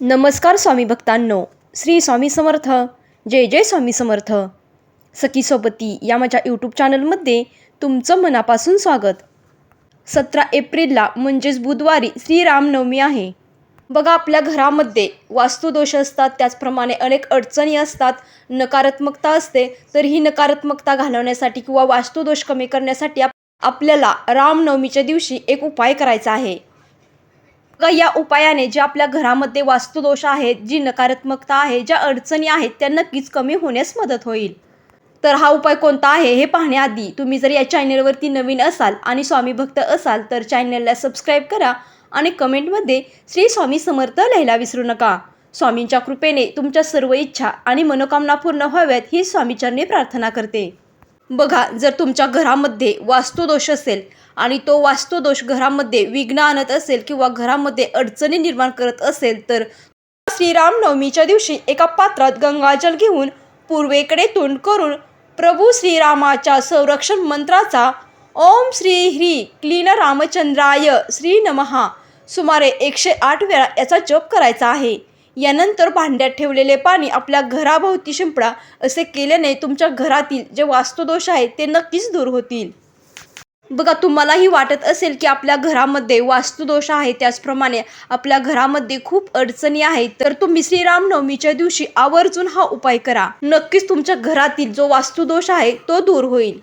नमस्कार स्वामी भक्तांनो श्री स्वामी समर्थ जय जय स्वामी समर्थ. सखी सोबती या माझ्या यूट्यूब चॅनलमध्ये तुमचं मनापासून स्वागत. सतरा एप्रिलला म्हणजेच बुधवारी श्रीरामनवमी आहे. बघा आपल्या घरामध्ये वास्तुदोष असतात त्याचप्रमाणे अनेक अडचणी असतात नकारात्मकता असते तर ही नकारात्मकता घालवण्यासाठी किंवा वास्तुदोष कमी करण्यासाठी आपल्याला रामनवमीच्या दिवशी एक उपाय करायचा आहे. या उपायाने जे आपल्या घरामध्ये वास्तुदोष आहेत जी नकारात्मकता आहे ज्या अडचणी आहेत त्या नक्कीच कमी होण्यास मदत होईल. तर हा उपाय कोणता आहे हे पाहण्याआधी तुम्ही जर या चॅनलवरती नवीन असाल आणि स्वामी भक्त असाल तर चॅनलला सबस्क्राईब करा आणि कमेंटमध्ये श्री स्वामी समर्थ लिहायला विसरू नका. स्वामींच्या कृपेने तुमच्या सर्व इच्छा आणि मनोकामना पूर्ण व्हाव्यात ही स्वामीचरणी प्रार्थना करते. बघा जर तुमच्या घरामध्ये वास्तुदोष असेल आणि तो वास्तुदोष घरामध्ये विघ्न आणत असेल किंवा घरामध्ये अडचणी निर्माण करत असेल तर श्रीरामनवमीच्या दिवशी एका पात्रात गंगाजल घेऊन पूर्वेकडे तोंड करून प्रभू श्रीरामाच्या संरक्षण मंत्राचा ओम श्री ह्री क्लीन रामचंद्राय श्री नमहा सुमारे एकशे आठ वेळा याचा जप करायचा आहे. यानंतर भांड्यात ठेवलेले पाणी आपल्या घराभोवती शिंपडा असे केल्याने तुमच्या घरातील जे वास्तुदोष आहेत ते नक्कीच दूर होतील. बघा तुम्हालाही वाटत असेल की आपल्या घरामध्ये वास्तुदोष आहे. त्याचप्रमाणे आपल्या घरामध्ये खूप अडचणी आहेत. तर तुम्ही श्रीरामनवमीच्या दिवशी आवर्जून हा उपाय करा. नक्कीच तुमच्या घरातील जो वास्तुदोष आहे तो दूर होईल.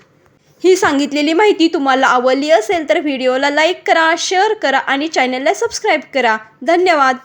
ही सांगितलेली माहिती तुम्हाला आवडली असेल तर व्हिडिओला लाईक करा शेअर करा आणि चॅनलला सबस्क्राईब करा. धन्यवाद.